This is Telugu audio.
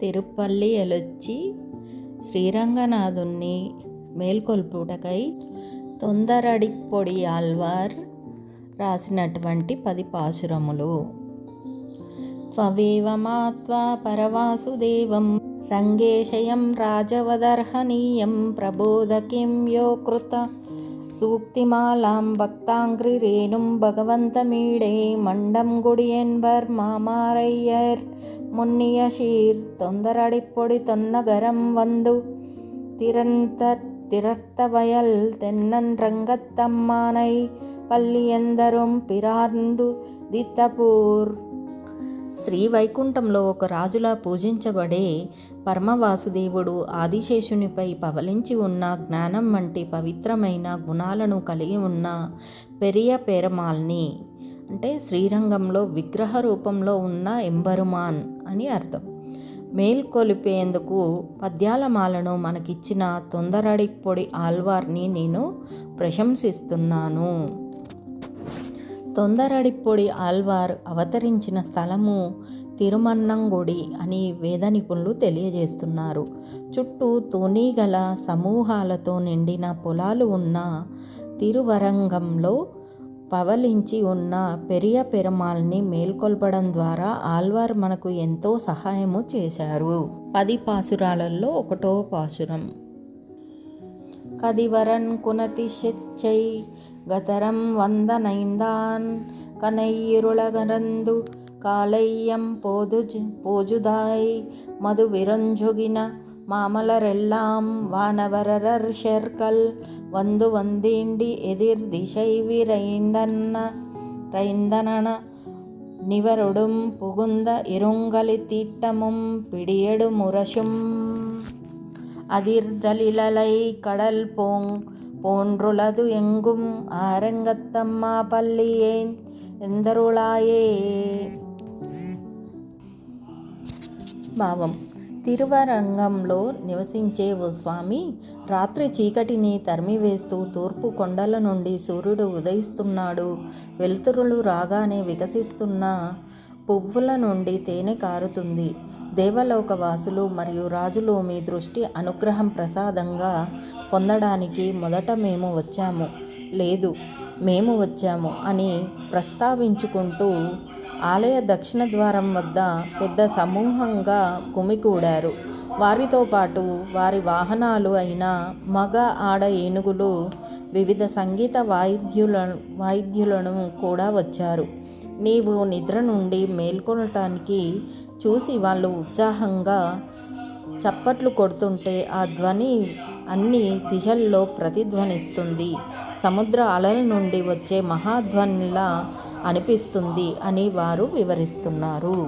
తిరుపల్లి ఎలొచ్చి శ్రీరంగనాథుణ్ణి మేల్కొల్పుటకై తొందరడి పొడి ఆల్వార్ రాసినటువంటి పది పాశురములు. త్వవేవ మాత్వా పరవాసుదేవం రంగేశయం రాజవదర్హనీయం ప్రబోధకిం యో சூக்திமாலாம் பக்தாங்கிரி ரேணும் பகவந்தமீடே மண்டம் குடியென்பர் மாமாரையர் முன்னிய சீர் தொந்தரடிப்பொடி தொன்னகரம் வந்து திறந்த திறர்த்தவயல் தென்னன் பள்ளியெந்தரும் பிறார்ந்து தித்தபூர் శ్రీవైకుంఠంలో శ్రీ వైకుంఠంలో ఒక రాజులా పూజించబడే పరమవాసుదేవుడు ఆదిశేషునిపై పవలించి ఉన్న జ్ఞానం వంటి పవిత్రమైన గుణాలను కలిగి ఉన్న పెరియ పెరమాల్ని అంటే శ్రీరంగంలో విగ్రహ రూపంలో ఉన్న ఎంబరుమాన్ అని అర్థం. మేల్కొలిపేందుకు పద్యాలమాలను మనకిచ్చిన తొందరడి పొడి ఆల్వార్ని నేను ప్రశంసిస్తున్నాను. తొందరడిప్పొడి ఆల్వార్ అవతరించిన స్థలము తిరుమన్నంగుడి అని వేద నిపుణులు తెలియజేస్తున్నారు. చుట్టూ తూనీగల సమూహాలతో నిండిన పొలాలు ఉన్న తిరువరంగంలో పవలించి ఉన్న పెరియ పెరమాల్ని మేల్కొల్పడం ద్వారా ఆల్వార్ మనకు ఎంతో సహాయము చేశారు. పది పాసురాలలో ఒకటో పాసురం. కదివరన్ కునతి శెచ్చై கதரம் வந்தனைந்தான். கனையிருளகரந்து காலையம் போது போஜுதாய். மது விரஞ்சொகின மாமலரெல்லாம் வானவரர் ஷெர்கல் வந்து வந்தீண்டி எதிர் திசை விரைந்தன்ன ரைந்தனன. நிவரொடும் புகுந்த இருங்கலி தீட்டமும் பிடியெடு முரசும். அதிர்தலிலலை கடல் போங் போன்றுளது எங்கும் ஆரங்கத்தம்மா பள்ளியேன் ఎందరుళాయే భావం తిరువరంగంలో నివసించే ఓ స్వామి రాత్రి చీకటిని తరిమివేస్తూ తూర్పు కొండల నుండి సూర్యుడు ఉదయిస్తున్నాడు వెలుతురులు రాగానే వికసిస్తున్న పువ్వుల నుండి తేనె కారుతుంది దేవలోకవాసులు మరియు రాజులు మీ దృష్టి అనుగ్రహం ప్రసాదంగా పొందడానికి మొదట మేము వచ్చాము. లేదు మేము వచ్చాము అని ప్రస్తావించుకుంటూ ఆలయ దక్షిణ ద్వారం వద్ద పెద్ద సమూహంగా కుమికూడారు. వారితో పాటు వారి వాహనాలు అయిన మగ ఆడ ఏనుగులు వివిధ సంగీత వాయిద్యుల వాయిద్యులను కూడా వచ్చారు. నీవు నిద్ర నుండి మేల్కొనటానికి చూసి వాళ్ళు ఉత్సాహంగా చప్పట్లు కొడుతుంటే ఆ ధ్వని అన్ని దిశల్లో ప్రతిధ్వనిస్తుంది. సముద్ర అలల నుండి వచ్చే మహాధ్వనిలా అనిపిస్తుంది అని వారు వివరిస్తున్నారు.